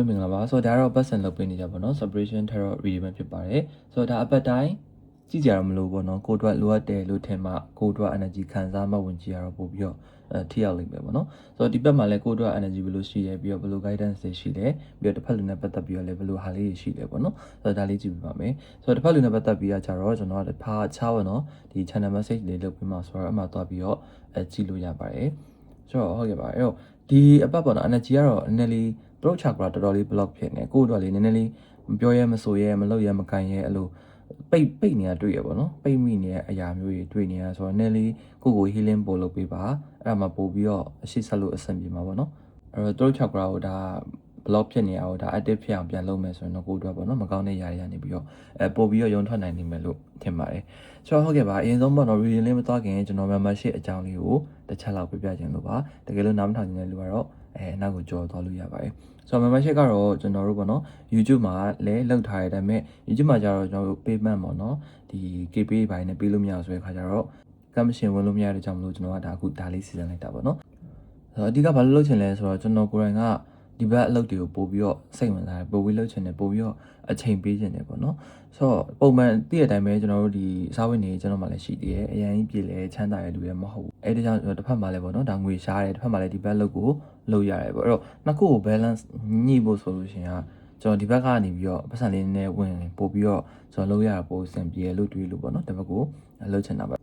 ပဲမင်္ဂလာပါဆိုတော့ဒါကတော့ပတ်စံလုပ်ပေးနေကြပါတော့ separation tarot reading ပဲဖြစ်ပါတယ်ဆိုတော့ဒါအပတ်တိုင်းကြည့်ကြရမလို့ပေါ့နော်ကိုအတွက်လိုအပ်တယ်လို့ထင်မှကိုအတွက် energy ခံစားမှဝင်ကြည့်ရတော့ပို့ပြီးတော့အဲထိရောက်လိမ့်မယ်ပေါ့နော်ဆိုတော့ဒီဘက်မှာလည်းကိုအတွက် energy ဘယ်လိုရှိလဲပြီးတော့ဘယ်လို guidance တွေရှိလဲပြီးတော့တစ်ဖက်လူနဲ့ပတ်သက်ပြီးတော့လည်းဘယ်လိုဟာလေးတွေရှိလဲပေါ့နော်ဆိုတော့ဒါလေးကြည့်ပြပါမယ်ဆိုတော့တစ်ဖက်လူနဲ့ပတ်သက်ပြီးတော့ကျတော့ကျွန်တော်ကတစ်ဖက်ချားပေါ့နော်ဒီ channel message လေးလုပ်ပြီးမှဆိုတော့အမှသွားပြီးတော့အဲကြည့်လို့ရပါတယ်ဆိုတော့ဟုတ်ကဲ့ပါအဲ့တော့ဒီအပတ်ပေါ့နော် energy ကတော့နည်းနည်းလေး throat chakra တော်တော်လေး block ဖြစ်နေကိုယ့်အတွက်လေးနည်းနည်းလေးမပြောရဲမဆိုရဲမလုပ်ရဲမကန်ရဲအဲ့လိုပိတ်ပိတ်နေတာတွေ့ရပါတော့ပိတ်မိနေတဲ့အရာမျိုးတွေတွေ့နေရဆိုတော့နည်းလေးကိုယ့်ကို healing ပို့လုပ်ပေးပါအဲ့ဒါမှပို့ပြီးတော့အရှိဆက်လို့အဆင်ပြေမှာပေါ့နော်အဲ့တော့ throat chakra ကိုဒါ block ဖြစ်နေအောင်ဒါ active ဖြစ်အောင်ပြန်လုပ်မယ်ဆိုရင်တော့ကိုယ့်အတွက်ပေါ့နော်မကောင်းတဲ့ຢာတွေကနေပြီးတော့အဲပို့ပြီးတော့ရုံထွက်နိုင်နေမယ်လို့ထင်ပါတယ်ဆိုတော့ဟုတ်ကဲ့ပါအရင်ဆုံးပေါ့နော် reading လေးမသွားခင်ကျွန်တော် membership အကြောင်းလေးကိုတစ်ချက်လောက်ပြပြခြင်းလို့ပါတကယ်လို့နားမထောင်ခြင်းတဲ့လူကတော့ အဲအနောက်ကိုကြော်သွားလို့ရပါတယ်ဆိုတော့ membership ကတော့ကျွန်တော်တို့ပေါ့နော် YouTube မှာလည်းလောက်ထားရတဲ့ဒါပေမဲ့ YouTube မှာကျတော့ကျွန်တော်တို့ payment ပေါ့နော်ဒီ KPA ဘိုင်းနဲ့ပေးလို့မရဆိုတဲ့ခါကျတော့ commission ဝင်လို့မရတဲ့ကြောင့်မလို့ကျွန်တော်ကဒါအခုဒါလေးစီစဉ်လိုက်တာပေါ့နော်ဆိုတော့အဓိကဘာလို့လုပ်ချင်လဲဆိုတော့ကျွန်တော်ကိုယ်တိုင်က ဒီဘက်အလုပ်တွေကိုပို့ပြီးတော့စိတ်ဝင်စားတယ်ပို့ပြီးလုပ်ချင်တယ်ပို့ပြီးတော့အချိန်ပေးချင်တယ်ပေါ့နော်ဆိုတော့ပုံမှန်တည့်ရတိုင်းပဲကျွန်တော်တို့ဒီစားဝတ်နေကျွန်တော်မှလည်းရှိသေးတယ်အရင်ကြီးပြည်လဲချမ်းသာတဲ့လူတွေမဟုတ်ဘူးအဲဒါကြောင့်ကျွန်တော်တစ်ဖက်မှာလည်းပေါ့နော်ဒါငွေရှားတယ်တစ်ဖက်မှာလည်းဒီဘက်လုပ်ကိုလုပ်ရတယ်ပေါ့အဲ့တော့နှစ်ခုကို balance ညှိဖို့ဆိုလို့ရှိရင်ကကျွန်တော်ဒီဘက်ကနေပြီးတော့ပတ်စံလေးနဲ့ဝင်ပို့ပြီးတော့ကျွန်တော်လုပ်ရတာပို့စင်ပြေလို့တွေးလို့ပေါ့နော်ဒီဘက်ကိုလုပ်ချင်တာပါ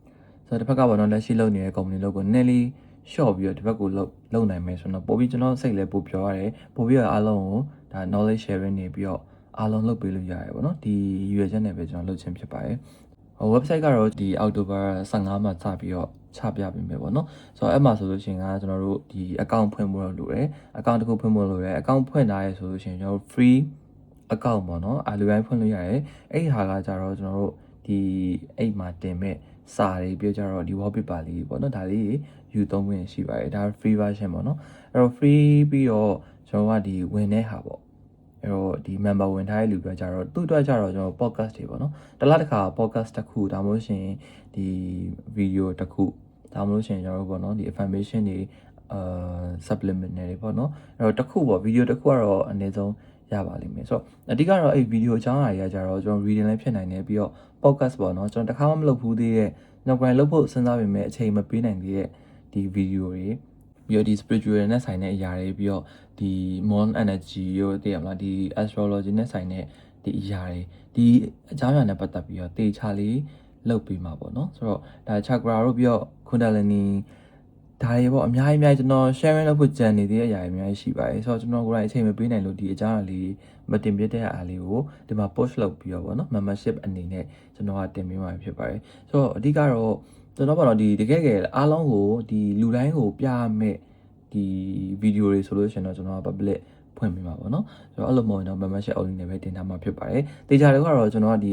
ဆိုတော့တစ်ဖက်ကပေါ့နော်လက်ရှိလုပ်နေတဲ့ company လုပ်ကိုနည်းနည်းလေး short ပြီးတော့ဒီဘက်ကိုလုံလုံနိုင်မယ်ဆိုတော့ပို့ပြီးကျွန်တော်စိတ်လည်းပို့ပြောရတယ်ပို့ပြီးတော့အားလုံးကိုဒါ knowledge sharing နေပြီးတော့အားလုံးလုပ်ပေးလို့ရတယ်ပေါ့နော်ဒီရွေချက်နဲ့ပဲကျွန်တော်လုပ်ခြင်းဖြစ်ပါတယ်ဟို website ကတော့ဒီ October 15မှာစပြီးတော့ချပြပေးမယ်ပေါ့နော်ဆိုတော့အဲ့မှာဆိုလို့ရှိရင်ကကျွန်တော်တို့ဒီ account ဖွင့်ဖို့လိုတယ် account တစ်ခုဖွင့်ဖို့လိုတယ် account ဖွင့်ထားရဲဆိုလို့ရှိရင်ကျွန်တော်တို့ free account ပေါ့နော်အားလုံးဖွင့်လို့ရတယ်အဲ့ဒီဟာကကြတော့ကျွန်တော်တို့ဒီအိတ်မှာတင်မဲ့စာတွေပြောကြတော့ဒီ wallpaper လေးပေါ့နော်ဒါလေး ယူသုံးခွင့်ရှိပါတယ်ဒါ free version ပေါ့နော်အဲ့တော့ free ပြီးတော့ကျွန်တော်ကဒီဝင်တဲ့ဟာပေါ့အဲ့တော့ဒီ member ဝင်ထားတဲ့လူတွေကြတော့သူ့အတွက်ကြတော့ကျွန်တော် podcast တွေပေါ့နော်တစ်လားတစ်ခါ podcast တစ်ခုဒါမှမဟုတ်ရှင်ဒီ video တစ်ခုဒါမှမဟုတ်ရှင်ကျွန်တော်တို့ပေါ့နော်ဒီ information တွေအာ supplementary တွေပေါ့နော်အဲ့တော့တစ်ခုပေါ့ video တစ်ခုကတော့အနည်းဆုံးရပါလိမ့်မယ်ဆိုတော့အဓိကတော့အဲ့ video အကြောင်းအရာတွေကကြတော့ကျွန်တော် reading လည်းဖြစ်နိုင်တယ်ပြီးတော့ podcast ပေါ့နော်ကျွန်တော်တစ်ခါမှမလုပ်ဘူးသေးတဲ့နောက်ပိုင်းလုပ်ဖို့စဉ်းစားပေမဲ့အချိန်မပေးနိုင်သေးတဲ့ ဒီ video တွေပြီးတော့ဒီ spiritual နဲ့ဆိုင်တဲ့အရာတွေပြီးတော့ဒီ mon energy ရောသိရမလားဒီ astrology နဲ့ဆိုင်တဲ့ဒီအရာတွေဒီအကြောင်းအရာနဲ့ပတ်သက်ပြီးတော့တေချာလေးလုပ်ပေးမှာပေါ့နော်ဆိုတော့ဒါ chakra တို့ပြီးတော့ kundalini ဒါတွေပေါ့အများကြီးအများကြီးကျွန်တော် sharing လုပ်ဖို့ကြံနေသေးတဲ့အရာတွေအများကြီးရှိပါတယ်ဆိုတော့ကျွန်တော်ကိုယ်တိုင်အချိန်မပေးနိုင်လို့ဒီအကြောင်းအရာလေးမတင်ပြတဲ့အားလေးကိုဒီမှာ post လုပ်ပြီးတော့ပေါ့နော် membership အနေနဲ့ကျွန်တော်ကတင်ပေးမှာဖြစ်ပါတယ်ဆိုတော့အဓိကတော့ ကျွန်တော်ကတော့ဒီတကယ်ကယ်အားလုံးကိုဒီလူတိုင်းကိုပြမဲ့ဒီဗီဒီယိုတွေဆိုလို့ရှိရင်တော့ကျွန်တော်က public ဖွင့်ပေးမှာပေါ့နော်ဆိုတော့အဲ့လိုမဟုတ်ရင်တော့ membership only နဲ့ပဲတင်ထားမှာဖြစ်ပါတယ်တေချာတွေကတော့ကျွန်တော်ကဒီ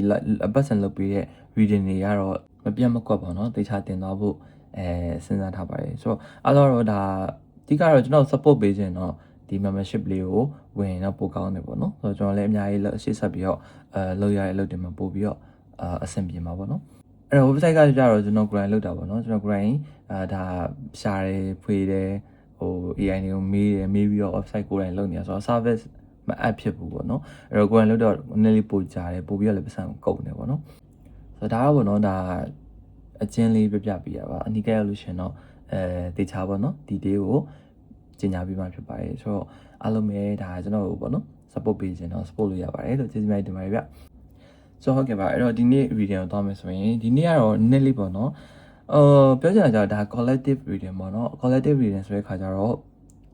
အပတ်စံလုပ်ပေးတဲ့ reading တွေကတော့မပြတ်မကွက်ပါတော့တေချာတင်သွားဖို့အဲစဉ်းစားထားပါတယ်ဆိုတော့အဲ့တော့ဒါအဓိကတော့ကျွန်တော် support ပေးခြင်းတော့ဒီ membership လေးကိုဝင်တော့ပိုကောင်းတယ်ပေါ့နော်ဆိုတော့ကျွန်တော်လည်းအများကြီးရှေ့ဆက်ပြီးတော့အဲလုပ်ရတဲ့အလုပ်တွေမှာပို့ပြီးတော့အဆင်ပြေမှာပေါ့နော် အဲ့တော့ website ကကြတော့ကျွန်တော် grind လုပ်တာပေါ့နော်ကျွန်တော် grind အာဒါရှာတယ်ဖွေတယ်ဟို AI တွေကိုမေးတယ်မေးပြီးတော့ website ကိုယ်တိုင်လုပ်နေတာဆိုတော့ service မအပ်ဖြစ်ဘူးပေါ့နော်အဲ့တော့ grind လုပ်တော့နည်းလေးပိုကြတယ်ပို့ပြီးတော့လည်းပတ်စံကုန်တယ်ပေါ့နော်ဆိုတော့ဒါကပေါ့နော်ဒါအချင်းလေးပြပြပေးရပါအနိကရလို့ရှင်တော့အဲတေချာပေါ့နော်ဒီဒေးကိုကျင်ညာပြီးမှဖြစ်ပါတယ်ဆိုတော့အားလုံးပဲဒါကျွန်တော်တို့ပေါ့နော် support ပေးခြင်းတော့ support လုပ်ရပါတယ်လို့ကျေးဇူးများတင်ပါတယ်ဗျ ဆိုတော့ဟုတ်ကဲ့ပါအဲ့တော့ဒီနေ့ video ကိုသွားမယ်ဆိုရင်ဒီနေ့ကတော့နည်းလေးပေါ့နော်အော်ပြောချင်တာကဒါ collective reading ပေါ့နော် collective reading ဆိုတဲ့ခါကျတော့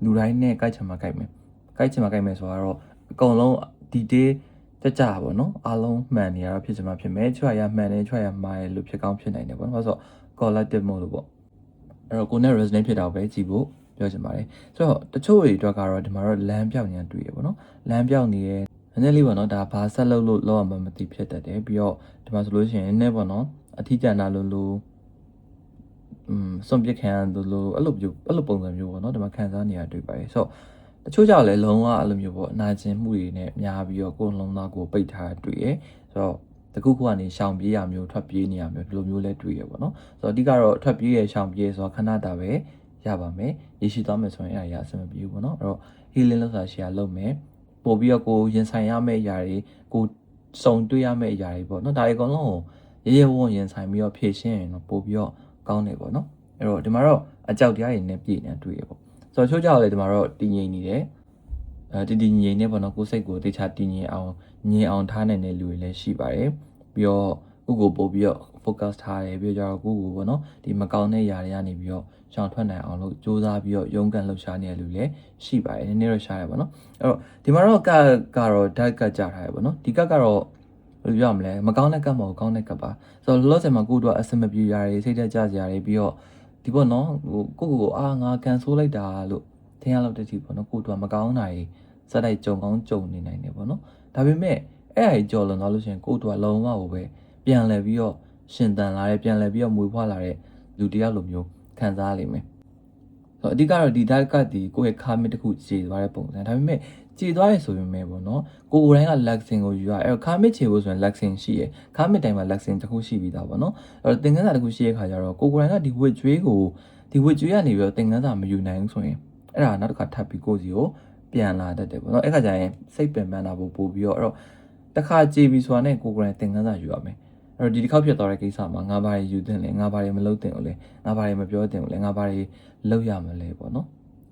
လူတိုင်းနဲ့ကြိုက်ချင်မှကြိုက်မယ်ကြိုက်ချင်မှကြိုက်မယ်ဆိုတော့အကုန်လုံးဒီ day ကြကြပါဘောနော်အားလုံးမှန်နေရတော့ဖြစ်ချင်မှဖြစ်မယ်ချွတ်ရမှန်တယ်ချွတ်ရမှားတယ်လို့ဖြစ်ကောင်းဖြစ်နိုင်တယ်ပေါ့နော်ဆိုတော့ collective mode လို့ပေါ့အဲ့တော့ကိုနဲ့ resonate ဖြစ်တာပဲကြည့်ဖို့ပြောချင်ပါတယ်ဆိုတော့တချို့တွေအတွက်ကတော့ဒီမှာတော့လမ်းပြောင်းညာတွေ့ရပေါ့နော်လမ်းပြောင်းနေရဲ့ နည်းနည်းလေးပေါ့နော်ဒါဘာဆက်လုပ်လို့လောက်အောင်မသိဖြစ်တတ်တယ်ပြီးတော့ဒီမှာဆိုလို့ရှိရင်နည်းပေါ့နော်အထီးကျန်တာလို့လို့อืมစွန့်ပစ်ခံရလို့လို့အဲ့လိုမျိုးအဲ့လိုပုံစံမျိုးပေါ့နော်ဒီမှာခံစားနေရတွေ့ပါတယ်ဆိုတော့တချို့ကြောင့်လည်းလုံးဝအဲ့လိုမျိုးပေါ့အနာကျင်မှုတွေနဲ့များပြီးတော့ကိုယ်လုံးသားကိုပိတ်ထားတွေ့ရဆိုတော့တခုခုကနေရှောင်ပြေးရမျိုးထွက်ပြေးနေရမျိုးဒီလိုမျိုးလဲတွေ့ရပေါ့နော်ဆိုတော့အဓိကတော့ထွက်ပြေးရရှောင်ပြေးဆိုတော့ခဏတာပဲရပါမယ်ရရှိသွားမယ်ဆိုရင်အဲ့ဒါရအဆင်မပြေဘူးပေါ့နော်အဲ့တော့ healing လုပ်တာရှိရလုပ်မယ် ပို့ပြီးတော့ကိုရင်ဆိုင်ရမယ့်အရာတွေကိုစုံတွေ့ရမယ့်အရာတွေပေါ့နော်ဒါတွေအကုန်လုံးကိုရေရေဝံ့ရင်ဆိုင်ပြီးတော့ဖြည့်ရှင်းရင်တော့ပို့ပြီးတော့ကောင်းတယ်ပေါ့နော်အဲ့တော့ဒီမှာတော့အကြောက်တရားတွေနဲ့ပြည့်နေတွေ့ရပေါ့ဆိုတော့ချိုးကြောက်လေဒီမှာတော့တည်ငြိမ်နေတယ်အဲဒီတည်ငြိမ်နေပေါ့နော်ကိုယ်စိတ်ကိုတေချာတည်ငြိမ်အောင်ငြိမ်အောင်ထားနိုင်တဲ့လူတွေလည်းရှိပါတယ်ပြီးတော့ကိုကိုပို့ပြီးတော့ focus ထားတယ်ပြီးတော့ကိုကိုပေါ့နော်ဒီမကောင်းတဲ့ຢာတွေကနေပြီးတော့ ရှောင်ထွက်နိုင်အောင်လို့စူးစမ်းပြီးတော့ရုန်းကန်လှုပ်ရှားနေတဲ့လူလည်းရှိပါတယ်နည်းနည်းတော့ရှားတယ်ပေါ့နော်အဲ့တော့ဒီမှာတော့ကကတော့ဓာတ်ကကြထားတယ်ပေါ့နော်ဒီကကတော့ဘယ်လိုပြောရမလဲမကောင်းတဲ့ကတ်မဟုတ်ကောင်းတဲ့ကတ်ပါဆိုတော့လောလောဆယ်မှာကိုတို့အဆင်မပြေຢာတွေစိတ်သက်ကြစရာတွေပြီးတော့ဒီပေါ့နော်ဟိုကိုကိုအာငါကန်ဆိုးလိုက်တာလို့ထင်ရလောက်တဲ့ဒီပေါ့နော်ကိုတို့ကမကောင်းတာတွေစက်တိုက်ကြုံကောင်းကြုံနေနိုင်တယ်ပေါ့နော်ဒါပေမဲ့အဲ့အရာကြီးကြော်လွန်သွားလို့ရှိရင်ကိုတို့ကလုံးဝကိုပဲပြန်လဲပြီးတော့ရှင်တန်လာတဲ့ပြန်လဲပြီးတော့မွေးဖွားလာတဲ့လူတစ်ယောက်လိုမျိုး ခံစားရလိမ့်မယ်ဆိုတော့အဓိကတော့ဒီဓာတ်ကတ်ဒီကိုယ့်ရဲ့ခါမစ်တစ်ခုခြေသွားတဲ့ပုံစံဒါပေမဲ့ခြေသွားရဆိုပေမဲ့ပေါ့နော်ကိုကိုယ်တိုင်းက lexin ကိုယူရအဲ့တော့ခါမစ်ခြေဖို့ဆိုရင် lexin ရှိရယ်ခါမစ်တိုင်းမှာ lexin တစ်ခုရှိပြီးသားပေါ့နော်အဲ့တော့သင်္ကန်းစာတစ်ခုရှိတဲ့ခါကျတော့ကိုကိုယ်တိုင်းကဒီဝစ်ကျွေးကိုဒီဝစ်ကျွေးကနေပြီးတော့သင်္ကန်းစာမယူနိုင်ဘူးဆိုရင်အဲ့ဒါနောက်တစ်ခါထပ်ပြီးကိုစီကိုပြန်လာတတ်တယ်ပေါ့နော်အဲ့ခါကျရင်စိတ်ပင်ပန်းတာပို့ပို့ပြီးတော့အဲ့တော့တစ်ခါကြည်ပြီးဆိုတာနဲ့ကိုကိုယ်တိုင်းသင်္ကန်းစာယူရမယ်အဲ့ တော့ဒီတစ်ခေါက်ဖြစ်သွားတဲ့ကိစ္စမှာငါဘာတွေယူတင်လဲငါဘာတွေမလုပ်တင်ဘူးလဲငါဘာတွေမပြောတင်ဘူးလဲငါဘာတွေလုပ်ရမလဲပေါ့နော်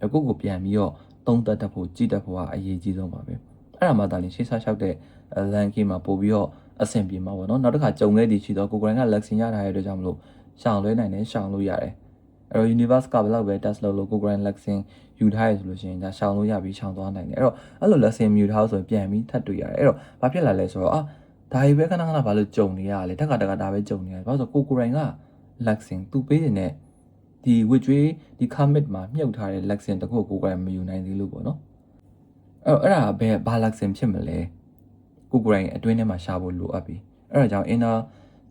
အခုကိုပြန်ပြီးတော့သုံးသက်တတ်ဖို့ကြည့်တတ်ဖို့ကအရေးကြီးဆုံးပါပဲအဲ့ဒါမှသာလျှင်ရှေ့ဆက်လျှောက်တဲ့လန်ကီမှာပို့ပြီးတော့အဆင်ပြေမှာပေါ့နော်နောက်တစ်ခါကြုံခဲ့သည်ရှိတော့ကိုကိုရိုင်းကလက်ဆင်ရထားတဲ့အတွက်ကြောင့်မလို့ရှောင်လွဲနိုင်တယ်ရှောင်လို့ရတယ်အဲ့တော့ universe ကဘယ်လောက်ပဲ test လုပ်လို့ကိုကိုရိုင်းလက်ဆင်ယူထားရဆိုလို့ရှိရင်ဒါရှောင်လို့ရပြီးရှောင်သွားနိုင်တယ်အဲ့တော့အဲ့လိုလက်ဆင်မြူထားဆိုရင်ပြန်ပြီးထပ်တွေ့ရတယ်အဲ့တော့ဘာဖြစ်လာလဲဆိုတော့အာ ဒါကြီးပဲခဏခဏဘာလို့ကြုံနေရလဲတက်ကတက်ကဒါပဲကြုံနေရတယ်ဘာလို့ဆိုကိုကိုရိုင်းကလက်ဆင်သူပေးနေတဲ့ဒီဝစ်ကျွေးဒီ commit မှာမြုပ်ထားတဲ့ lexin တခုကိုကိုယ်ကမယူနိုင်သေးလို့ပေါ့နော်အဲ့တော့အဲ့ဒါဘယ်ဘာ lexin ဖြစ်မလဲကိုကိုယ်တိုင်အတွင်းထဲမှာရှာဖို့လိုအပ်ပြီအဲ့ဒါကြောင့် inner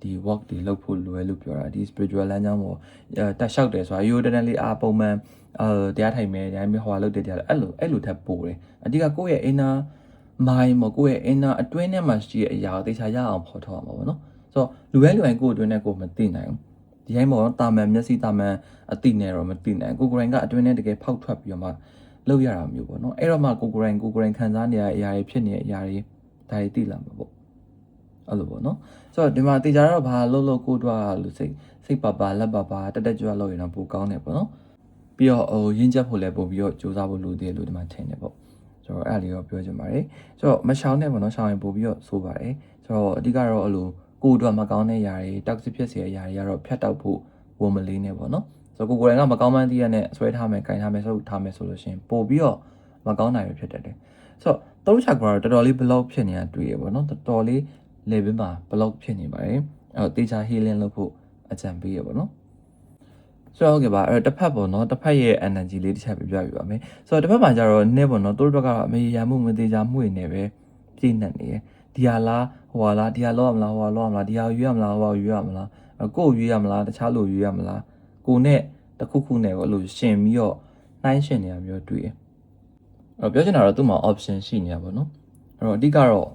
ဒီ work ဒီလုပ်ဖို့လိုရလို့ပြောတာဒီ spiritual လမ်းကြောင်းပေါ်အဲတက်လျှောက်တယ်ဆိုတာ you definitely အာပုံမှန်အဲတရားထိုင်မယ်ဒါပေမဲ့ဟိုဟာလုပ်တဲ့တရားအဲ့လိုအဲ့လိုထပ်ပို့တယ်အဓိကကိုယ့်ရဲ့ inner mind မကိုယ့်ရဲ့ inner အတွင်းထဲမှာရှိတဲ့အရာကိုတေချာရအောင်ဖော်ထုတ်အောင်ပါဗောနော်ဆိုတော့လူပဲလူတိုင်းကိုယ့်အတွင်းထဲကိုမသိနိုင်ဘူးဒီတိုင်းပေါ့နော်တာမန်မျက်စိတာမန်အတိနဲ့တော့မသိနိုင်ကိုကိုရိုင်းကအတွင်းထဲတကယ်ဖောက်ထွက်ပြီးတော့မှလုပ်ရတာမျိုးပေါ့နော်အဲ့တော့မှကိုကိုရိုင်းကိုကိုရိုင်းခံစားနေရတဲ့အရာတွေဖြစ်နေတဲ့အရာတွေဒါတွေသိလာမှာပေါ့အဲ့လိုပေါ့နော်ဆိုတော့ဒီမှာတေချာတော့ဘာလို့လို့ကိုတွားလို့စိတ်စိတ်ပါပါလက်ပါပါတက်တက်ကြွလို့ရင်တော့ပိုကောင်းတယ်ပေါ့နော်ပြီးတော့ဟိုရင်းချက်ဖို့လည်းပို့ပြီးတော့စူးစမ်းဖို့လိုသေးတယ်လို့ဒီမှာထင်တယ်ပေါ့ ဆိုတော့အဲ့ဒါလေးတော့ပြောချင်ပါတယ်ဆိုတော့မရှောင်းနဲ့ပေါ့နော်ရှောင်းရင်ပို့ပြီးတော့ဆိုပါတယ်ဆိုတော့အဓိကတော့အဲ့လိုကိုယ်အတွက်မကောင်းတဲ့ຢာတွေ toxic ဖြစ်စေတဲ့ຢာတွေကတော့ဖြတ်တောက်ဖို့ဝန်မလေးနဲ့ပေါ့နော်ဆိုတော့ကိုကိုယ်တိုင်ကမကောင်းမှန်းသိရတဲ့ဆွဲထားမယ်၊ကင်ထားမယ်၊ဆုပ်ထားမယ်ဆိုလို့ရှိရင်ပို့ပြီးတော့မကောင်းတာတွေဖြစ်တတ်တယ်ဆိုတော့သုံးချက်ကတော်တော်လေး block ဖြစ်နေတာတွေ့ရပေါ့နော်တော်တော်လေး level မှာ block ဖြစ်နေပါတယ်အဲ့တော့တေချာ healing လုပ်ဖို့အကြံပေးရပေါ့နော် ဆိုတော့ဟုတ်ကဲ့ပါအဲ့တော့တစ်ဖက်ပေါ့နော်တစ်ဖက်ရဲ့ energy လေးတစ်ချက်ပြပြပြပါမယ်ဆိုတော့တစ်ဖက်မှာကျတော့နည်းပေါ့နော်သူတို့ဘက်ကတော့အမေရမှုမသေးချာမှုနေပဲပြည့်နေနေရဒီဟာလားဟိုဟာလားဒီဟာလောက်ရမလားဟိုဟာလောက်ရမလားဒီဟာရွေးရမလားဟိုဟာရွေးရမလားကိုယ်ရွေးရမလားတခြားလူရွေးရမလားကိုနဲ့တခုခုနဲ့ကိုအဲ့လိုရှင်ပြီးတော့နှိုင်းရှင်နေရမျိုးတွေ့ရအဲ့တော့ပြောချင်တာတော့သူ့မှာ option ရှိနေရပါတော့အဲ့တော့အဓိကတော့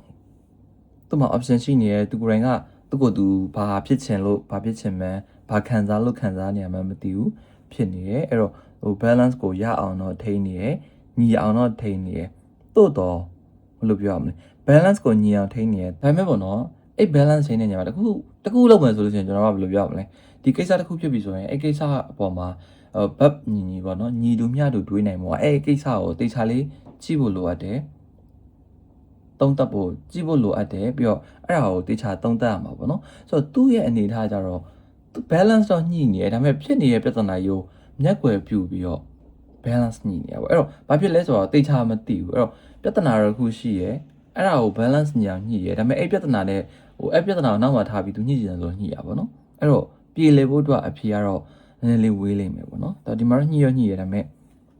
သူ့မှာ option ရှိနေရဲသူကိုယ်တိုင်ကသူ့ကိုယ်သူဘာဖြစ်ချင်လို့ဘာဖြစ်ချင်မှန်း ဘာခံစားလို့ခံစားနေရမှန်းမသိဘူးဖြစ်နေရဲအဲ့တော့ဟို balance ကိုရအောင်တော့ထိန်းနေရဲညီအောင်တော့ထိန်းနေရဲတိုးတော့ဘယ်လိုပြောရမလဲ balance ကိုညီအောင်ထိန်းနေရဲဒါပေမဲ့ပေါ့နော်အဲ့ balance ထိန်းနေညမှာတခုတခုလောက်မယ်ဆိုလို့ရှိရင်ကျွန်တော်ကဘယ်လိုပြောရမလဲဒီကိစ္စတစ်ခုဖြစ်ပြီဆိုရင်အဲ့ကိစ္စအပေါ်မှာဘတ်ညီညီပေါ့နော်ညီတူမျှတူတွေးနိုင်မှာအဲ့ကိစ္စကိုတေချာလေးကြည့်ဖို့လိုအပ်တယ်သုံးသပ်ဖို့ကြည့်ဖို့လိုအပ်တယ်ပြီးတော့အဲ့ဒါကိုတေချာသုံးသပ်ရမှာပေါ့နော်ဆိုတော့သူ့ရဲ့အနေထားကြတော့ balance တော့ညှိနေတယ်ဒါပေမဲ့ဖြစ်နေတဲ့ပြဿနာရိုးမျက်ွယ်ပြူပြီးတော့ balance ညှိနေရပေါ့အဲ့တော့ဘာဖြစ်လဲဆိုတော့တေချာမသိဘူးအဲ့တော့ပြဿနာတစ်ခုရှိရယ်အဲ့ဒါကို balance ညှိအောင်ညှိရယ်ဒါပေမဲ့အဲ့ပြဿနာနဲ့ဟိုအဲ့ပြဿနာကိုနောက်မှထားပြီးသူညှိကြတယ်ဆိုညှိရပါတော့အဲ့တော့ပြေလေဖို့အတွက်အဖြေကတော့နည်းနည်းလေးဝေးလိမ့်မယ်ပေါ့နော်ဒါဒီမှာတော့ညှိရညှိရဒါပေမဲ့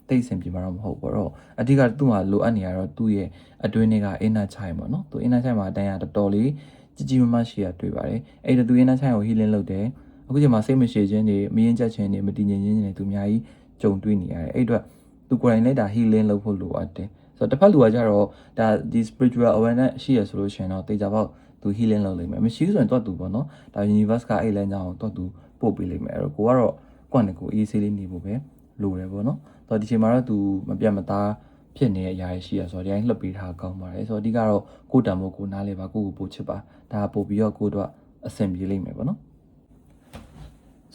တိတ်ဆင်ပြေမှာတော့မဟုတ်ဘူးတော့အဓိကသူ့မှာလိုအပ်နေရတော့သူ့ရဲ့အတွင်းထဲက inner child ပေါ့နော်သူ inner child မှာအတန်းရတော်တော်လေးကြီးကြီးမားမားရှိရတွေ့ပါတယ်အဲ့ဒါသူ inner child ကို healing လုပ်တယ် အခုချိန်မှာစိတ်မရှိခြင်းတွေမရင်ချက်ခြင်းတွေမတည်ငြိမ်ခြင်းတွေသူအများကြီးကြုံတွေ့နေရတယ်အဲ့အတွက်သူကိုယ်တိုင်လည်းဒါ healing လုပ်ဖို့လိုအပ်တယ်ဆိုတော့တစ်ဖက်လူကကြတော့ဒါဒီ spiritual awareness ရှိရဆိုလို့ရှိရင်တော့တေချာပေါက်သူ healing လုပ်လိမ့်မယ်မရှိဘူးဆိုရင်တော့သူပေါ့နော်ဒါ universe ကအဲ့လမ်းကြောင်းကိုတော့သူပို့ပေးလိမ့်မယ်အဲ့တော့ကိုကတော့ကိုယ့်နဲ့ကိုအေးဆေးလေးနေဖို့ပဲလိုတယ်ပေါ့နော်တော့ဒီချိန်မှာတော့သူမပြတ်မသားဖြစ်နေတဲ့အရာတွေရှိရဆိုတော့ဒီတိုင်းလှုပ်ပေးထားကောင်းပါတယ်ဆိုတော့အဓိကတော့ကိုယ်တံမို့ကိုနားလေပါကိုကိုပို့ချစ်ပါဒါပို့ပြီးတော့ကိုတို့အဆင်ပြေလိမ့်မယ်ပေါ့နော်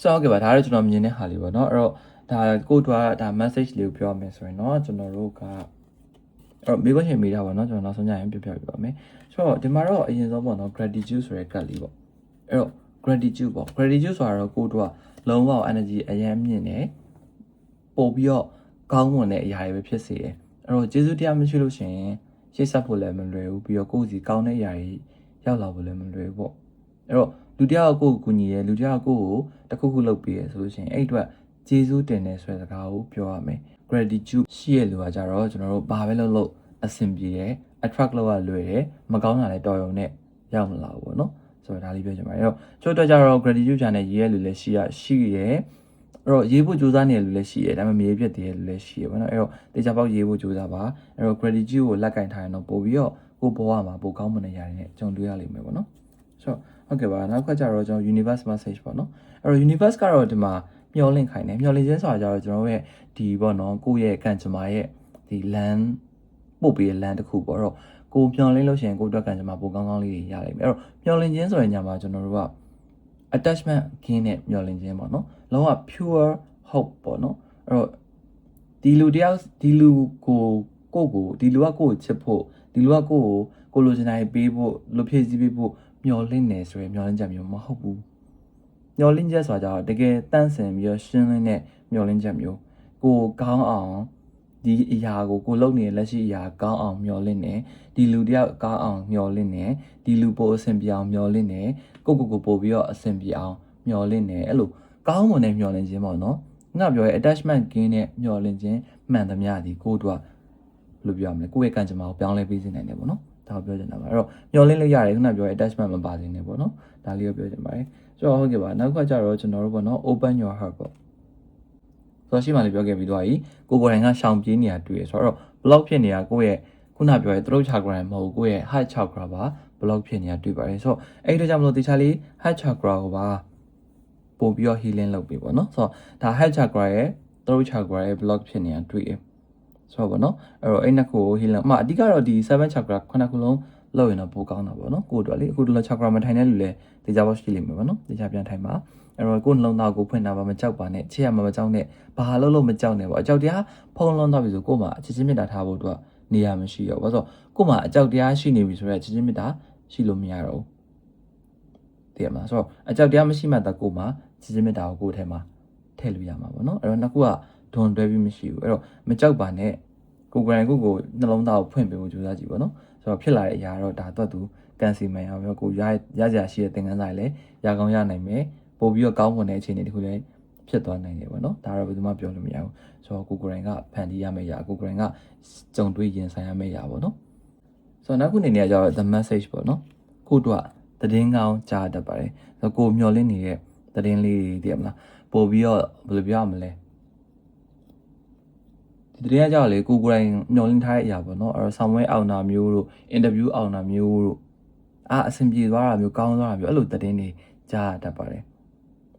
ဆိုတော့ကပါဒါကတော့ကျွန်တော်မြင်တဲ့ဟာလေးပေါ့နော်အဲ့တော့ဒါကိုတို့ကဒါ message လေးကိုပြောရမယ်ဆိုရင်เนาะကျွန်တော်တို့ကအဲ့တော့မိခွင့်ရှင်မိတာပေါ့နော်ကျွန်တော်နောက်ဆုံးညရင်ပြပြပြပါမယ်ဆိုတော့ဒီမှာတော့အရင်ဆုံးပေါ့နော် gratitude ဆိုတဲ့ card လေးပေါ့အဲ့တော့ gratitude ပေါ့ gratitude ဆိုတာတော့ကိုတို့ကလုံးဝ energy အရင်မြင့်နေပို့ပြီးတော့ကောင်းမွန်တဲ့အရာတွေပဲဖြစ်စေတယ်အဲ့တော့ကျေးဇူးတရားမရှိလို့ရှိရင်ရှေ့ဆက်ဖို့လည်းမလွယ်ဘူးပြီးတော့ကိုယ့်စီကောင်းတဲ့အရာတွေရောက်လာဖို့လည်းမလွယ်ဘူးပေါ့အဲ့တော့ လူတစ်ယောက်ကိုယ့်ကိုကူညီရဲလူတစ်ယောက်ကိုယ့်ကိုတစ်ခုခုလုပ်ပေးရဲဆိုလို့ရှိရင်အဲ့အတွက်ကျေးဇူးတင်တယ်ဆိုတဲ့စကားကိုပြောရမယ် gratitude ရှိရလူကကြတော့ကျွန်တော်တို့ဘာပဲလုပ်လို့အဆင်ပြေတယ် attract လုပ်ရလွယ်တယ်မကောင်းတာလည်းတော်ရုံနဲ့ရောက်မလာဘူးပေါ့နော်ဆိုတော့ဒါလေးပြောချင်ပါတယ်အဲ့တော့ချို့တော့ကြတော့ gratitude ချာနဲ့ရေးရလူလည်းရှိရရှိရဲအဲ့တော့ရေးဖို့ကြိုးစားနေတဲ့လူလည်းရှိရဲဒါပေမဲ့မရေးပြတ်တဲ့လူလည်းရှိရဲပေါ့နော်အဲ့တော့တေချာပေါက်ရေးဖို့ကြိုးစားပါအဲ့တော့ gratitude ကိုလက်ကင်ထားရင်တော့ပို့ပြီးတော့ကိုဘဝမှာပိုကောင်းမွန်တဲ့ຢာတွေနဲ့ကြုံတွေ့ရလိမ့်မယ်ပေါ့နော်ဆိုတော့ ဟုတ်ကဲ့ပါနောက်ခါကျတော့ကျွန်တော် universe message ပေါ့နော်အဲ့တော့ universe ကတော့ဒီမှာမျောလင့်ခိုင်းတယ်မျောလင့်ခြင်းဆိုတာကြတော့ကျွန်တော်ရဲ့ဒီပေါ့နော်ကိုယ့်ရဲ့ကံကြမ္မာရဲ့ဒီ land ပို့ပေးတဲ့ land တစ်ခုပေါ့အဲ့တော့ကိုမျောလင့်လို့ရှိရင်ကိုယ့်အတွက်ကံကြမ္မာပိုကောင်းကောင်းလေးတွေရလိမ့်မယ်အဲ့တော့မျောလင့်ခြင်းဆိုတဲ့ညမှာကျွန်တော်တို့က attachment ကင်းတဲ့မျောလင့်ခြင်းပေါ့နော်လုံးဝ pure hope ပေါ့နော်အဲ့တော့ဒီလူတယောက်ဒီလူကိုကိုယ့်ကိုဒီလူကကိုယ့်ကိုချစ်ဖို့ဒီလူကကိုယ့်ကိုကိုလိုချင်တာတွေပေးဖို့လိုဖြည့်ဆည်းပေးဖို့ မျောလင့်နေဆိုရယ်မျောလင့်ချက်မျိုးမဟုတ်ဘူးမျောလင့်ချက်ဆိုတာကြတော့တကယ်တန့်စင်ပြီးတော့ရှင်းလင်းတဲ့မျောလင့်ချက်မျိုးကိုကောင်းအောင်ဒီအရာကိုကိုလုပ်နေတဲ့လက်ရှိအရာကောင်းအောင်မျှော်လင့်နေဒီလူတယောက်ကောင်းအောင်မျှော်လင့်နေဒီလူပိုအဆင်ပြေအောင်မျှော်လင့်နေကိုကိုကိုပို့ပြီးတော့အဆင်ပြေအောင်မျှော်လင့်နေအဲ့လိုကောင်းမွန်တဲ့မျှော်လင့်ခြင်းပေါ့နော်ငါပြောရဲ attachment ကင်းတဲ့မျှော်လင့်ခြင်းမှန်သမျှဒီကိုတို့ကဘယ်လိုပြောရမလဲကိုယ့်ရဲ့ကံကြမ္မာကိုပြောင်းလဲပေးစေနိုင်တယ်ပေါ့နော် ဒါကိုပြောချင်တာပါအဲ့တော့မျှော်လင့်လို့ရတယ်ခုနပြောရဲ attachment မပါစေနဲ့ပေါ့နော်ဒါလေးကိုပြောချင်ပါတယ်ဆိုတော့ဟုတ်ကဲ့ပါနောက်ကကြတော့ကျွန်တော်တို့ပေါ့နော် open your heart ပေါ့ဆိုတော့ရှိမှလည်းပြောခဲ့ပြီးသွားပြီကိုကိုယ်တိုင်ကရှောင်ပြေးနေတာတွေ့ရဆိုတော့ block ဖြစ်နေတာကိုယ့်ရဲ့ခုနပြောရဲ throat chakra မဟုတ်ကိုယ့်ရဲ့ heart chakra ပါ block ဖြစ်နေတာတွေ့ပါတယ်ဆိုတော့အဲ့ဒီကြောင့်မလို့တခြားလေး heart chakra ကိုပါပို့ပြီးတော့ healing လုပ်ပေးပေါ့နော်ဆိုတော့ဒါ heart chakra ရဲ့ throat chakra ရဲ့ block ဖြစ်နေတာတွေ့ရ ဆိုတော့ဗောနော်အဲ့တော့အဲ့နှစ်ခုကို healing အမအဓိကတော့ဒီ7 chakra ခုနှစ်ခုလုံးလောက်ရင်တော့ပိုကောင်းတာပေါ့နော်ကိုတို့လေအခုတို့ chakra မထိုင်တဲ့လူလည်းတေချာပေါ့ရှိလိမ့်မယ်ပေါ့နော်တေချာပြန်ထိုင်ပါအဲ့တော့ကိုယ်နှလုံးသားကိုဖွင့်တာပါမကြောက်ပါနဲ့ချစ်ရမှာမကြောက်နဲ့ဘာလို့လို့မကြောက်နဲ့ပေါ့အကြောက်တရားဖုံးလွှမ်းသွားပြီဆိုကိုယ်မှာချစ်ချင်းမေတ္တာထားဖို့အတွက်နေရာမရှိတော့ဘူးဆိုတော့ကိုယ်မှာအကြောက်တရားရှိနေပြီဆိုတော့ချစ်ချင်းမေတ္တာရှိလို့မရတော့ဘူးတည်ရမှာဆိုတော့အကြောက်တရားမရှိမှတကိုယ်မှာချစ်ချင်းမေတ္တာကိုကိုယ်ထဲမှာထည့်လို့ရမှာပေါ့နော်အဲ့တော့နှစ်ခုက ဒွန်တွဲပြီးမရှိဘူးအဲ့တော့မကြောက်ပါနဲ့ကိုယ်ကိုယ်တိုင်ကိုယ်ကိုနှလုံးသားကိုဖွင့်ပေးဖို့ကြိုးစားကြည့်ပေါ့နော်ဆိုတော့ဖြစ်လာတဲ့အရာတော့ဒါတော့သူကန်စီမန်အောင်ရောကိုရရကြရှိတဲ့သင်ခန်းစာတွေလည်းရကောင်းရနိုင်မယ်ပို့ပြီးတော့ကောင်းမွန်တဲ့အခြေအနေတခုလည်းဖြစ်သွားနိုင်တယ်ပေါ့နော်ဒါတော့ဘယ်သူမှပြောလို့မရဘူးဆိုတော့ကိုကိုရိုင်းကဖန်တီးရမယ့်အရာကိုကိုရိုင်းကကြုံတွေ့ရင်ဆိုင်ရမယ့်အရာပေါ့နော်ဆိုတော့နောက်ခုအနေနဲ့ကျတော့ the message ပေါ့နော်ကိုတို့ကသတင်းကောင်းကြားတတ်ပါတယ်ဆိုတော့ကိုမျောလင့်နေတဲ့သတင်းလေးတွေတည်ရမလားပို့ပြီးတော့ဘယ်လိုပြောရမလဲ ဒီတရေကကြောက်လေကိုကိုယ်တိုင်မျောလင့်ထားတဲ့အရာပေါ့နော်အဲ့တော့ဆောင်ဝဲအောင်တာမျိုးတို့အင်တာဗျူးအောင်တာမျိုးတို့အာအဆင်ပြေသွားတာမျိုးကောင်းသွားတာမျိုးအဲ့လိုသတင်းတွေကြားတတ်ပါတယ်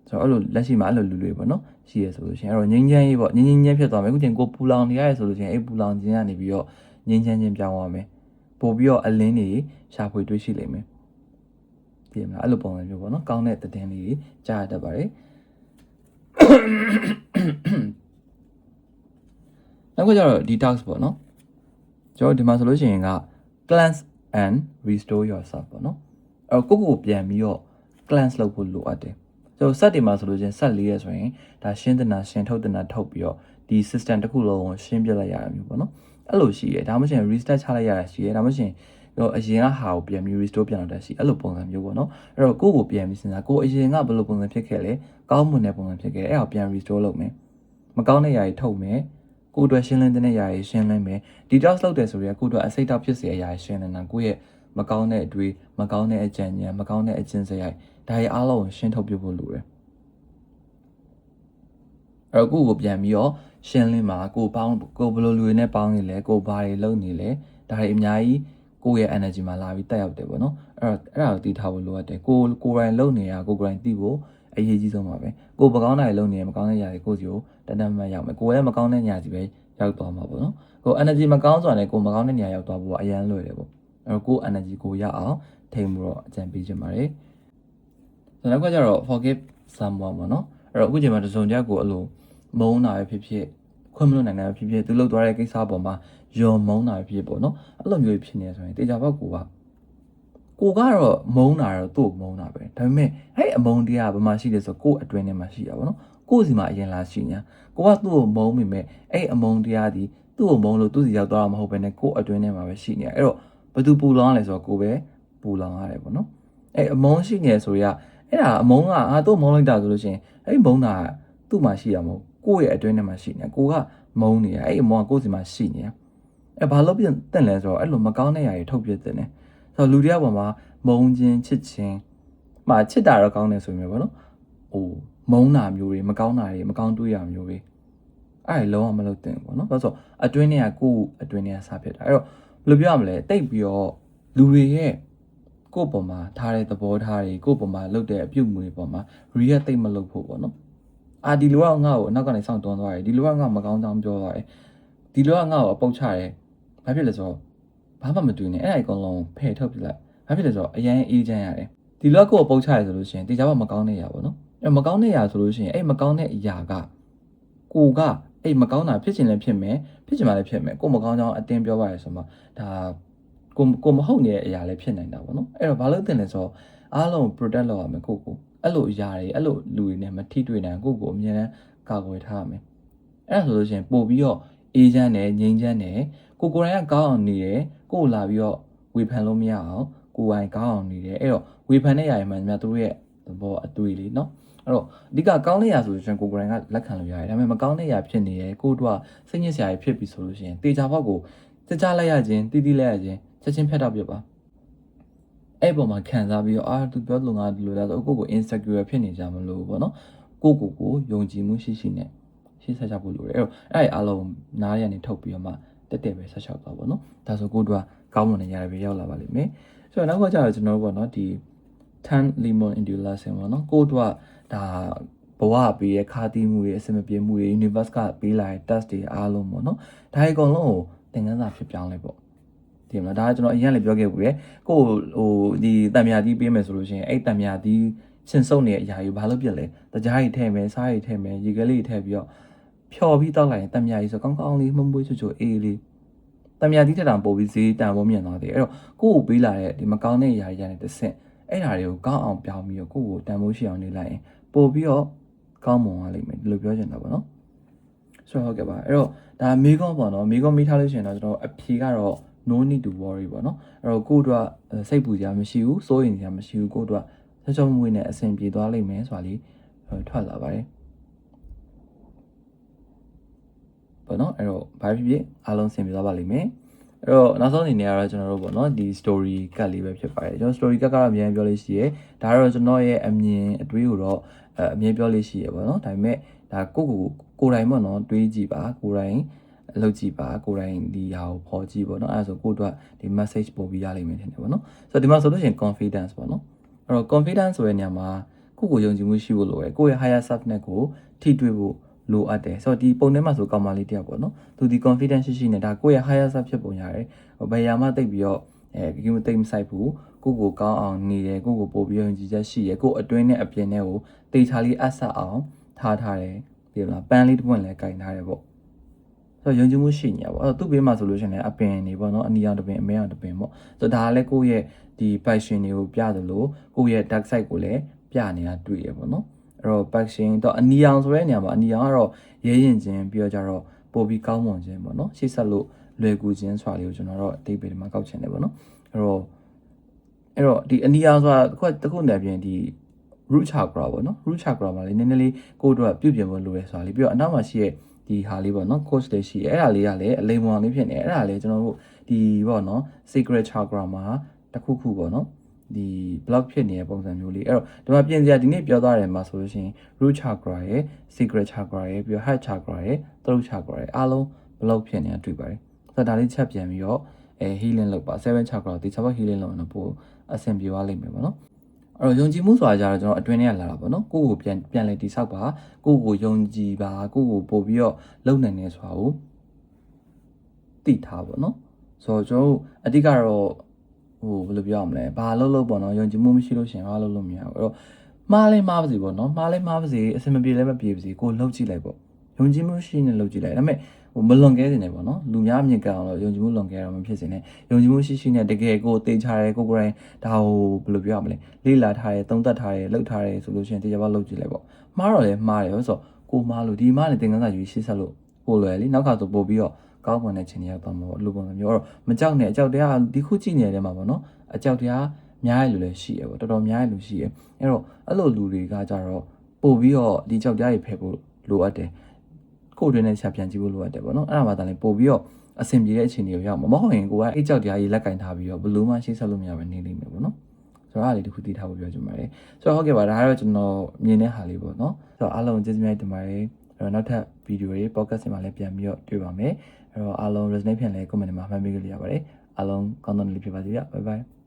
ဆိုတော့အဲ့လိုလက်ရှိမှာအဲ့လိုလူတွေပေါ့နော်ရှိရဆိုလို့ရှိရင်အဲ့တော့ငင်းချမ်းရေးပေါ့ငင်းငင်းချင်းဖြစ်သွားမယ်အခုချိန်ကိုပူလောင်နေရတယ်ဆိုလို့ရှိရင်အဲ့ပူလောင်ခြင်းကနေပြီးတော့ငင်းချမ်းချင်းပြောင်းသွားမယ်ပို့ပြီးတော့အလင်းတွေရှာဖွေတွေ့ရှိလိမ့်မယ်ဒီမှာအဲ့လိုပုံစံမျိုးပေါ့နော်ကောင်းတဲ့သတင်းလေးကြားတတ်ပါတယ် နောက်ကကျတော့ detox ပေါ့နော်ကျွန်တော်ဒီမှာဆိုလို့ရှိရင်က cleanse and restore yourself ပေါ့နော်အဲ့တော့ကိုယ့်ကိုယ်ပြန်ပြီးတော့ cleanse လုပ်ဖို့လိုအပ်တယ်ကျွန်တော်စက်တွေမှာဆိုလို့ချင်းဆက်လေးရဆိုရင်ဒါရှင်းတင်တာရှင်းထုတ်တင်တာထုတ်ပြီးတော့ဒီ system တစ်ခုလုံးကိုရှင်းပြလိုက်ရတာမျိုးပေါ့နော်အဲ့လိုရှိရဒါမှမဟုတ် restart ချလိုက်ရတာရှိရဒါမှမဟုတ်တော့အရင်ကဟာကိုပြန်ပြီး restore ပြန်လုပ်တာရှိအဲ့လိုပုံစံမျိုးပေါ့နော်အဲ့တော့ကိုယ့်ကိုပြန်ပြီးစဉ်းစားကိုယ်အရင်ကဘယ်လိုပုံစံဖြစ်ခဲ့လဲကောင်းမွန်တဲ့ပုံစံဖြစ်ခဲ့အဲ့ဒါကိုပြန် restore လုပ်မယ်မကောင်းတဲ့ຢာတွေထုတ်မယ် ကိုယ့်အတွက်ရှင်းလင်းတဲ့ຢာတွေရှင်းလင်းမယ် detox လုပ်တယ်ဆိုရင်ကိုယ့်အတွက်အစိတ်တောက်ဖြစ်စေတဲ့ຢာတွေရှင်းလင်းတာကိုယ့်ရဲ့မကောင်းတဲ့အတွေ့မကောင်းတဲ့အကြံဉာဏ်မကောင်းတဲ့အကျင့်စရိုက်ဒါတွေအားလုံးကိုရှင်းထုတ်ပြဖို့လိုတယ်အဲ့တော့ကိုယ့်ကိုပြန်ပြီးတော့ရှင်းလင်းမှာကိုပေါင်းကိုဘယ်လိုလူတွေနဲ့ပေါင်းနေလဲကိုဘာတွေလုပ်နေလဲဒါတွေအများကြီးကိုယ့်ရဲ့ energy မှာလာပြီးတက်ရောက်တယ်ပေါ့နော်အဲ့တော့အဲ့ဒါကိုသိထားဖို့လိုအပ်တယ်ကိုကိုယ်တိုင်လုပ်နေတာကိုကိုယ်တိုင်သိဖို့အရေးကြီးဆုံးပါပဲ ကိုမကောင်းတာတွေလုပ်နေရင်မကောင်းတဲ့ຢာတွေကိုစီကိုတန်တန်မှတ်ရောက်မယ်ကိုယ်လည်းမကောင်းတဲ့ညာစီပဲရောက်သွားမှာပေါ့နော်ကို energy မကောင်းစွာနဲ့ကိုမကောင်းတဲ့နေရာရောက်သွားဖို့ကအရန်လွယ်တယ်ပေါ့အဲ့တော့ကို energy ကိုရအောင်ထိန်မှုတော့အကြံပေးချင်ပါတယ်ဆိုတော့နောက်ကကျတော့ forgive someone ပေါ့နော်အဲ့တော့အခုချိန်မှာတစ်စုံတစ်ယောက်ကိုအဲ့လိုမုန်းတာပဲဖြစ်ဖြစ်ခွင့်မလို့နိုင်တာပဲဖြစ်ဖြစ်သူလုပ်သွားတဲ့ကိစ္စပေါ်မှာယုံမုန်းတာပဲဖြစ်ဖြစ်ပေါ့နော်အဲ့လိုမျိုးဖြစ်နေဆိုရင်တေချာဘောက်ကိုက ကိုကတော့မုန်းတာတော့သူ့ကိုမုန်းတာပဲဒါပေမဲ့အဲ့အမုန်းတရားကဘာမှရှိတယ်ဆိုကိုယ့်အတွင်းထဲမှာရှိတာပေါ့နော်ကိုယ့်စီမှာအရင်လာရှိညာကိုကသူ့ကိုမုန်းမိမဲ့အဲ့အမုန်းတရားဒီသူ့ကိုမုန်းလို့သူ့စီရောက်သွားတာမဟုတ်ဘဲနဲ့ကိုယ့်အတွင်းထဲမှာပဲရှိနေတာအဲ့တော့ဘယ်သူပူလောင်လဲဆိုတော့ကိုပဲပူလောင်ရတယ်ပေါ့နော်အဲ့အမုန်းရှိနေဆိုရအဲ့ဒါအမုန်းကအာသူ့မုန်းလိုက်တာဆိုလို့ရှိရင်အဲ့မုန်းတာသူ့မှာရှိတာမဟုတ်ကိုယ့်ရဲ့အတွင်းထဲမှာရှိနေတာကိုကမုန်းနေတာအဲ့အမုန်းကကိုယ့်စီမှာရှိနေတာအဲ့ဘာလို့ပြင်တက်လဲဆိုတော့အဲ့လိုမကောင်းတဲ့ຢာတွေထုတ်ပြတဲ့နဲ့ ဆိုတော့လူတွေကပေါ်မှာမုန်းခြင်းချစ်ခြင်းမှာချစ်တာတော့ကောင်းတယ်ဆိုမျိုးပေါ့နော်ဟိုမုန်းတာမျိုးတွေမကောင်းတာတွေမကောင်းတွေးရမျိုးတွေအဲ့ဒါလုံးဝမလုပ်သင့်ဘူးပေါ့နော်ဘာလို့ဆိုအတွင်းထဲကကိုယ့်အတွင်းထဲကစားဖြစ်တာအဲ့တော့ဘယ်လိုပြောရမလဲတိတ်ပြီးတော့လူတွေရဲ့ကိုယ့်ပေါ်မှာထားတဲ့သဘောထားတွေကိုယ့်ပေါ်မှာလုပ်တဲ့အပြုတ်မှုတွေပေါ်မှာ react တိတ်မလုပ်ဖို့ပေါ့နော်အာဒီလိုကငါ့ကိုအနောက်ကနေစောင့်တွန်းသွားတယ်ဒီလိုကငါ့မကောင်းကြောင်းပြောသွားတယ်ဒီလိုကငါ့ကိုအပုတ်ချတယ်ဘာဖြစ်လဲဆိုတော့ ဘာမှမတွေ့နဲ့အဲ့ဒါအကုန်လုံးဖယ်ထုတ်ပြလိုက်ဘာဖြစ်လဲဆိုတော့အရင်အေးချမ်းရတယ်ဒီလောကကိုပုတ်ချရဆိုလို့ရှိရင်တေချာဘမကောင်းတဲ့အရာပေါ့နော်အဲ့မကောင်းတဲ့အရာဆိုလို့ရှိရင်အဲ့မကောင်းတဲ့အရာကကိုကအဲ့မကောင်းတာဖြစ်ချင်လည်းဖြစ်မယ်ဖြစ်ချင်မှလည်းဖြစ်မယ်ကိုမကောင်းကြောင်းအတင်းပြောပါရဆိုမှဒါကိုကိုမဟုတ်နေတဲ့အရာလည်းဖြစ်နိုင်တာပေါ့နော်အဲ့တော့ဘာလို့တင်လဲဆိုတော့အားလုံး protect လုပ်ရမယ်ကိုကိုအဲ့လိုအရာတွေအဲ့လိုလူတွေနဲ့မထိတွေ့နိုင်ကိုကိုအမြဲတမ်းကာကွယ်ထားရမယ်အဲ့ဒါဆိုလို့ရှိရင်ပို့ပြီးတော့အေးချမ်းတယ်ငြိမ်းချမ်းတယ်ကိုကိုယ်တိုင်ကကောင်းအောင်နေတယ် ကိုယ်လာပြီးတော့ဝေဖန်လို့မရအောင်ကိုယ်ပိုင်ကောင်းအောင်နေတယ်အဲ့တော့ဝေဖန်တဲ့ຢာတွေမှန်များသူတို့ရဲ့သဘောအတွေ့လေးเนาะအဲ့တော့အဓိကကောင်းတဲ့ຢာဆိုလို့ရှိရင်ကိုယ်ကိုယ်တိုင်ကလက်ခံလို့ရတယ်ဒါပေမဲ့မကောင်းတဲ့ຢာဖြစ်နေတယ်ကိုတို့ကစိတ်ညစ်စရာတွေဖြစ်ပြီဆိုလို့ရှိရင်တေချာဘောက်ကိုစကြလိုက်ရခြင်းတီးတီးလိုက်ရခြင်းချက်ချင်းဖက်တော့ပြပါအဲ့ပေါ်မှာခံစားပြီးတော့အာသူပြောလို့ငါဒီလိုလားဆိုကိုကိုကို insecure ဖြစ်နေကြမလို့ပေါ့နော်ကိုကိုကိုယုံကြည်မှုရှိရှိနဲ့ရှေ့ဆက်ကြဖို့လိုတယ်အဲ့တော့အဲ့ဒီအားလုံးနားရနေထုတ်ပြီးတော့မှ တက်တက်ပဲဆက်လျှောက်သွားပေါ့နော်ဒါဆိုကိုတို့ကကောင်းမွန်တဲ့ຢာတွေပဲရောက်လာပါလိမ့်မယ်ဆိုတော့နောက်ကကျတော့ကျွန်တော်တို့ပေါ့နော်ဒီ turn lemon into lesson ပေါ့နော်ကိုတို့ကဒါဘဝပေးရခါတီးမှုတွေအစမပြေမှုတွေ universe ကပေးလာတဲ့ test တွေအားလုံးပေါ့နော်ဒါအကုန်လုံးကိုသင်ခန်းစာဖြစ်ပြောင်းလဲပေါ့ဒီမလားဒါကကျွန်တော်အရင်လည်းပြောခဲ့ဘူးရယ်ကိုဟိုဒီတံမြာတီးပေးမယ်ဆိုလို့ရှိရင်အဲ့တံမြာတီးရှင်စုံနေတဲ့အရာကြီးဘာလို့ပြက်လဲတကြားကြီးထည့်မယ်စားကြီးထည့်မယ်ရေကလေးထည့်ပြီးတော့ ဖြော်ပြီးတောက်လိုက်ရင်တံမြာကြီးဆိုကောင်းကောင်းလေးမှုန့်မွေးချွတ်ချွတ်အေးလေးတံမြာတီးထက်တောင်ပို့ပြီးဈေးတန်ဖို့မြင်သွားတယ်အဲ့တော့ကိုကိုပေးလာတဲ့ဒီမကောင်းတဲ့အရာကြီးကနေတစ်ဆင့်အဲ့ဓာတွေကိုကောင်းအောင်ပြောင်းပြီးတော့ကိုကိုတန်ဖိုးရှိအောင်နေလိုက်ရင်ပို့ပြီးတော့ကောင်းမွန်သွားလိမ့်မယ်ဒီလိုပြောချင်တာပေါ့နော်ဆိုတော့ဟုတ်ကဲ့ပါအဲ့တော့ဒါမေကွန်ပေါ့နော်မေကွန်မိထားလို့ရှိရင်တော့ကျွန်တော်အဖြေကတော့ no need to worry ပေါ့နော်အဲ့တော့ကိုတို့ကစိတ်ပူစရာမရှိဘူးစိုးရိမ်စရာမရှိဘူးကိုတို့ကဆက်ချုံမွေးနဲ့အဆင်ပြေသွားလိမ့်မယ်ဆိုတာလေးထွက်လာပါတယ် ပေါ့နော်အဲ့တော့ဘာဖြစ်ဖြစ်အားလုံးအဆင်ပြေသွားပါလိမ့်မယ်အဲ့တော့နောက်ဆုံးအနေနဲ့ကတော့ကျွန်တော်တို့ပေါ့နော်ဒီ story ကတ်လေးပဲဖြစ်ပါတယ်ကျွန်တော် story ကတ်ကတော့အများကြီးပြောလို့ရှိရဲဒါတော့ကျွန်တော်ရဲ့အမြင်အတွေးကိုတော့အမြင်ပြောလို့ရှိရဲပေါ့နော်ဒါပေမဲ့ဒါကိုကိုကိုယ်တိုင်ပေါ့နော်တွေးကြည့်ပါကိုယ်တိုင်လုပ်ကြည့်ပါကိုယ်တိုင်ဒီဟာကိုဖော်ကြည့်ပေါ့နော်အဲဒါဆိုကိုယ့်အတွက်ဒီ message ပို့ပြီးရလိမ့်မယ်ထင်တယ်ပေါ့နော်ဆိုတော့ဒီမှာဆိုလို့ရှိရင် confidence ပေါ့နော်အဲ့တော့ confidence ဆိုတဲ့နေရာမှာကိုယ့်ကိုယုံကြည်မှုရှိဖို့လိုတယ်ကိုယ့်ရဲ့ higher self နဲ့ကိုထိတွေ့ဖို့ လိုအပ်တယ်ဆိုတော့ဒီပုံထဲမှာဆိုကောင်းမလေးတယောက်ပေါ့နော်သူဒီ confidence ရှိရှိနဲ့ဒါကိုယ့်ရဲ့ higher self ဖြစ်ပုံရတယ်ဘယ်ရာမှတိတ်ပြီးတော့အဲကိမတိတ်မဆိုင်ဘူးကိုကိုကောင်းအောင်နေတယ်ကိုကိုပို့ပြီးယုံကြည်ချက်ရှိရကိုအတွင်းနဲ့အပြင်နဲ့ကိုတေချာလေးအဆက်အောင်ထားထားတယ်ဒီလားပန်းလေးတစ်ပွင့်လည်းကင်ထားတယ်ပေါ့ဆိုတော့ယုံကြည်မှုရှိနေရပေါ့အဲ့တော့သူ့ဘေးမှာဆိုလို့ရှိရင်လည်းအပင်နေပေါ့နော်အနီအောင်တစ်ပင်အမဲအောင်တစ်ပင်ပေါ့ဆိုတော့ဒါကလည်းကိုယ့်ရဲ့ဒီ passion တွေကိုပြသလိုကိုယ့်ရဲ့ dark side ကိုလည်းပြနေတာတွေ့ရပေါ့နော် အဲ့တော့ passion တော့အနီအောင်ဆိုတဲ့နေရာမှာအနီအောင်ကတော့ရဲရင်ချင်းပြီးတော့ကြတော့ပို့ပြီးကောင်းမွန်ခြင်းပေါ့နော်ရှေ့ဆက်လို့လွယ်ကူခြင်းဆိုတာလေးကိုကျွန်တော်တို့အတိတ်ပေမှာကောက်ချင်တယ်ပေါ့နော်အဲ့တော့အဲ့တော့ဒီအနီအောင်ဆိုတာတစ်ခုတစ်ခုနဲ့ပြင်ဒီ root chakra ပေါ့နော် root chakra မှာလေးနည်းနည်းလေးကိုယ့်အတွက်ပြုပြင်ဖို့လိုတယ်ဆိုတာလေးပြီးတော့အနောက်မှာရှိရဲ့ဒီဟာလေးပေါ့နော် coach လေးရှိအဲ့ဒါလေးကလည်းအလိမ်မောင်လေးဖြစ်နေအဲ့ဒါလေးကျွန်တော်တို့ဒီပေါ့နော် secret chakra မှာတစ်ခုခုပေါ့နော် ဒီ block ဖြစ်နေတဲ့ပုံစံမျိုးလေးအဲ့တော့ဒီမှာပြင်စရာဒီနေ့ပြောသွားတယ်မှာဆိုလို့ရှိရင် root chakra ရဲ့ secret chakra ရဲ့ပြီးတော့ heart chakra ရဲ့ throat chakra ရဲ့အားလုံး block ဖြစ်နေတာတွေ့ပါတယ်ဆိုတော့ဒါလေးချက်ပြန်ပြီးတော့အဲ healing လုပ်ပါ7 chakra ဒီ chakra healing လုပ်ရင်ပို့အဆင်ပြေသွားလိမ့်မယ်ပေါ့နော်အဲ့တော့ယုံကြည်မှုဆိုတာကြတော့ကျွန်တော်အတွင်းထဲကလာတာပေါ့နော်ကိုယ့်ကိုပြန်ပြန်လဲတိဆောက်ပါကိုယ့်ကိုယုံကြည်ပါကိုယ့်ကိုပို့ပြီးတော့လုံနိုင်နေဆိုတာကိုသိထားပါတော့ဆိုတော့ကျွန်တော်တို့အတိကတော့ ဟိုဘယ်လိုပြောရမလဲဘာလို့လို့ပေါ့နော်ယုံကြည်မှုမရှိလို့ရှရင်ဘာလို့လို့မရဘူးအဲ့တော့မှားလဲမှားပါစေပေါ့နော်မှားလဲမှားပါစေအဆင်မပြေလဲမပြေပါစေကိုလှုပ်ကြည့်လိုက်ပေါ့ယုံကြည်မှုရှိနေလှုပ်ကြည့်လိုက်ဒါပေမဲ့ဟိုမလွန်ကဲနေတယ်ပေါ့နော်လူများအမြင်ကအောင်လို့ယုံကြည်မှုလွန်ကဲတော့မဖြစ်စေနဲ့ယုံကြည်မှုရှိရှိနဲ့တကယ်ကိုတေချာတယ်ကိုကိုယ်တိုင်ဒါဟိုဘယ်လိုပြောရမလဲလေ့လာထားတယ်သုံးသပ်ထားတယ်လှုပ်ထားတယ်ဆိုလို့ရှိရင်တေချာပါလှုပ်ကြည့်လိုက်ပေါ့မှားတော့လဲမှားတယ်ဆိုတော့ကိုမှားလို့ဒီမှားနေသင်္ကန်းစာယူရှေ့ဆက်လို့ပို့လွယ်လीနောက်ခါဆိုပို့ပြီးတော့ ကောင်းမွန်တဲ့ခြင်းတွေရောက်တော့မှာပေါ့လူပုံစံမျိုးအဲ့တော့မကြောက်နဲ့အကြောက်တရားဒီခုကြည့်နေတယ်မှာပေါ့နော်အကြောက်တရားများတဲ့လူလည်းရှိရပေါ့တော်တော်များတဲ့လူရှိရအဲ့တော့အဲ့လိုလူတွေကကြတော့ပို့ပြီးတော့ဒီကြောက်တရားတွေဖယ်ဖို့လိုအပ်တယ်ကိုယ်တွင်နဲ့ရှာပြန်ကြည့်ဖို့လိုအပ်တယ်ပေါ့နော်အဲ့ဒါမှသာလေပို့ပြီးတော့အဆင်ပြေတဲ့အခြေအနေကိုရောက်မှာမဟုတ်ရင်ကိုကအဲ့ကြောက်တရားကြီးလက်ကင်ထားပြီးတော့ဘယ်လိုမှရှေ့ဆက်လို့မရဘဲနေလိမ့်မယ်ပေါ့နော်ဆိုတော့အားလေးတစ်ခုတည်ထားဖို့ပြောချင်ပါတယ်ဆိုတော့ဟုတ်ကဲ့ပါဒါကတော့ကျွန်တော်မြင်တဲ့ဟာလေးပေါ့နော်ဆိုတော့အားလုံးကျေးဇူးများတင်ပါတယ်အဲ့တော့နောက်ထပ်ဗီဒီယိုတွေ podcast တွေမှာလည်းပြန်ပြီးတော့တွေ့ပါမယ် အဲ့တော့အားလုံး resonate ပြန်လဲ comment တွေမှာမှတ်မိကြလို့ရပါတယ်အားလုံးကောင်းသောနေ့လေးဖြစ်ပါစေဗျ bye bye